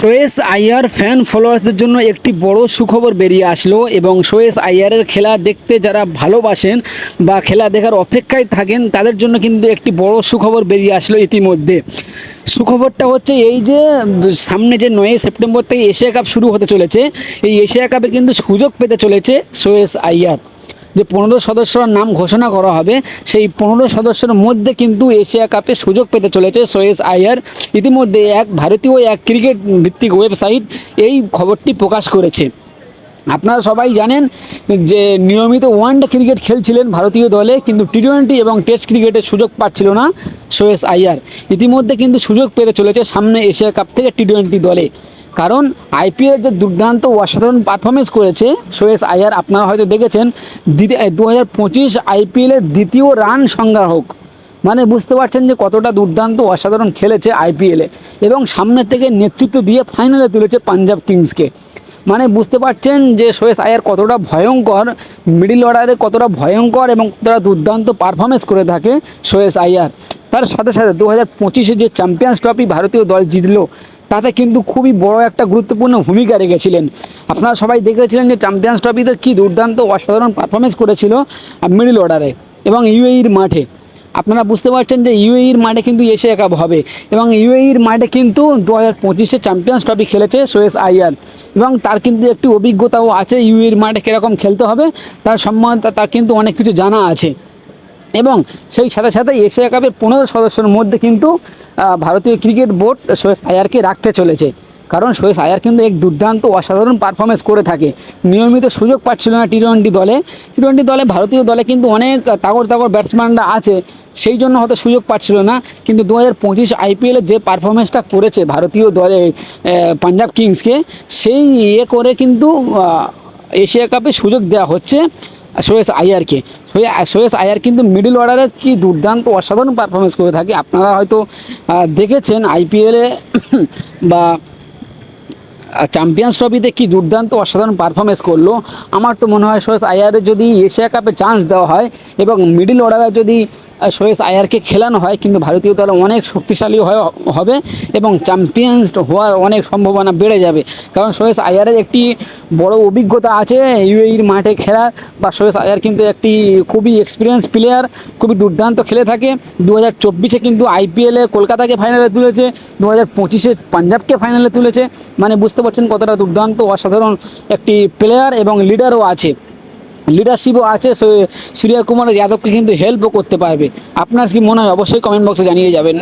সোয়েস Iyer fan ফলোয়ার্সদের জন্য একটি বড় সুখবর বেরিয়ে আসলো এবং সোয়েস আইয়ারের খেলা দেখতে যারা ভালোবাসেন বা খেলা দেখার অপেক্ষায় থাকেন, তাদের জন্য কিন্তু একটি বড় সুখবর বেরিয়ে আসলো ইতিমধ্যে। সুখবরটা হচ্ছে এই যে, সামনে যে নয় সেপ্টেম্বর থেকে এশিয়া কাপ শুরু হতে চলেছে, এই এশিয়া কাপে কিন্তু সুযোগ পেতে চলেছে সোয়েস আইয়ার। যে পনেরো সদস্যর নাম ঘোষণা করা হবে, সেই পনেরো সদস্যের মধ্যে কিন্তু এশিয়া কাপে সুযোগ পেতে চলেছে সোয়েস আইয়ার ইতিমধ্যে এক ভারতীয়, এক ক্রিকেট ভিত্তিক ওয়েবসাইট এই খবরটি প্রকাশ করেছে। আপনারা সবাই জানেন যে নিয়মিত ওয়ানডে ক্রিকেট খেলছিলেন ভারতীয় দলে, কিন্তু টি টোয়েন্টি এবং টেস্ট ক্রিকেটের সুযোগ পাচ্ছিল না সোয়েস আইয়ার ইতিমধ্যে কিন্তু সুযোগ পেতে চলেছে সামনে এশিয়া কাপ থেকে টি টোয়েন্টি দলে। কারণ আইপিএল যে দুর্দান্ত অসাধারণ পারফরমেন্স করেছে সোয়েস আইয়ার আপনারা হয়তো দেখেছেন দু হাজার পঁচিশ আইপিএলের দ্বিতীয় রান সংগ্রাহক। মানে বুঝতে পারছেন যে কতটা দুর্দান্ত অসাধারণ খেলেছে আইপিএলে এবং সামনে থেকে নেতৃত্ব দিয়ে ফাইনালে তুলেছে পাঞ্জাব কিংসকে মানে বুঝতে পারছেন যে সোয়েস আয়ার কতটা ভয়ঙ্কর মিডিল অর্ডারে কতটা ভয়ঙ্কর এবং কতটা দুর্দান্ত পারফরমেন্স করে থাকে সোয়েস আয়ার। তার সাথে সাথে দু হাজার পঁচিশে যে চ্যাম্পিয়ন্স ট্রফি ভারতীয় দল জিতলো তাতে কিন্তু খুবই বড় একটা গুরুত্বপূর্ণ ভূমিকা রেখেছিলেন। আপনারা সবাই দেখেছিলেন যে চ্যাম্পিয়ন্স ট্রফিতে কী দুর্দান্ত অসাধারণ পারফরমেন্স করেছিল মিডিল অর্ডারে এবং ইউএইর মাঠে। আপনারা বুঝতে পারছেন যে ইউএইর মাঠে কিন্তু এশিয়া কাপ হবে এবং ইউএইর মাঠে কিন্তু দু হাজার পঁচিশে চ্যাম্পিয়ন্স ট্রফি খেলেছে সোয়েস আইয়ার এবং তার কিন্তু একটি অভিজ্ঞতাও আছে। ইউএইর মাঠে কীরকম খেলতে হবে, তার সম্বন্ধে তার কিন্তু অনেক কিছু জানা আছে। এবং সেই সাথে সাথে এশিয়া কাপের পনেরো সদস্যের মধ্যে কিন্তু ভারতীয় ক্রিকেট বোর্ড সোয়েস আয়ারকে রাখতে চলেছে। কারণ সোয়েস আয়ার কিন্তু এক দুর্দান্ত, অসাধারণ পারফরমেন্স করে থাকে। নিয়মিত সুযোগ পাচ্ছিল না টি টোয়েন্টি দলে। টি টোয়েন্টি দলে ভারতীয় দলে কিন্তু অনেক তাগড় তাগড় ব্যাটসম্যানরা আছে, সেই জন্য হয়তো সুযোগ পাচ্ছিল না। কিন্তু দু হাজার পঁচিশ আইপিএলে যে পারফরমেন্সটা করেছে ভারতীয় দলে পাঞ্জাব কিংসকে, সেই ইয়ে করে কিন্তু এশিয়া কাপে সুযোগ দেওয়া হচ্ছে সোয়েস আয়ারকে। সোয়েস আয়ার কিন্তু মিডল অর্ডারে কি দুর্দান্ত অসাধারণ পারফরমেন্স করে থাকে। আপনারা হয়তো দেখেছেন আইপিএলে বা চ্যাম্পিয়ন্স ট্রফিতে কি দুর্দান্ত অসাধারণ পারফরমেন্স করল। আমার তো মনে হয় সোয়েস আয়ারে যদি এশিয়া কাপে চান্স দেওয়া হয় এবং মিডল অর্ডারে যদি সোয়েস আয়ারকে খেলানো হয়, কিন্তু ভারতীয় দল অনেক শক্তিশালী হবে এবং চ্যাম্পিয়ন্স হওয়ার অনেক সম্ভাবনা বেড়ে যাবে। কারণ সোয়েস আয়ারের একটি বড় অভিজ্ঞতা আছে ইউএইর মাঠে খেলার বা সোয়েস আয়ার কিন্তু একটি খুবই এক্সপিরিয়েন্স প্লেয়ার খুবই দুর্দান্ত খেলে থাকে। দু হাজার চব্বিশে কিন্তু আইপিএলে কলকাতাকে ফাইনালে তুলেছে দু হাজার পঁচিশে পাঞ্জাবকে ফাইনালে তুলেছে। মানে বুঝতে পারছেন কতটা দুর্দান্ত, অসাধারণ একটি প্লেয়ার এবং লিডারও আছে। লিডারশিপও আছে সূর্যকুমার কুমার যাদবকে কিন্তু হেল্পও করতে পারবে। আপনার কি মনে হয়? অবশ্যই কমেন্ট বক্সে জানিয়ে যাবেন।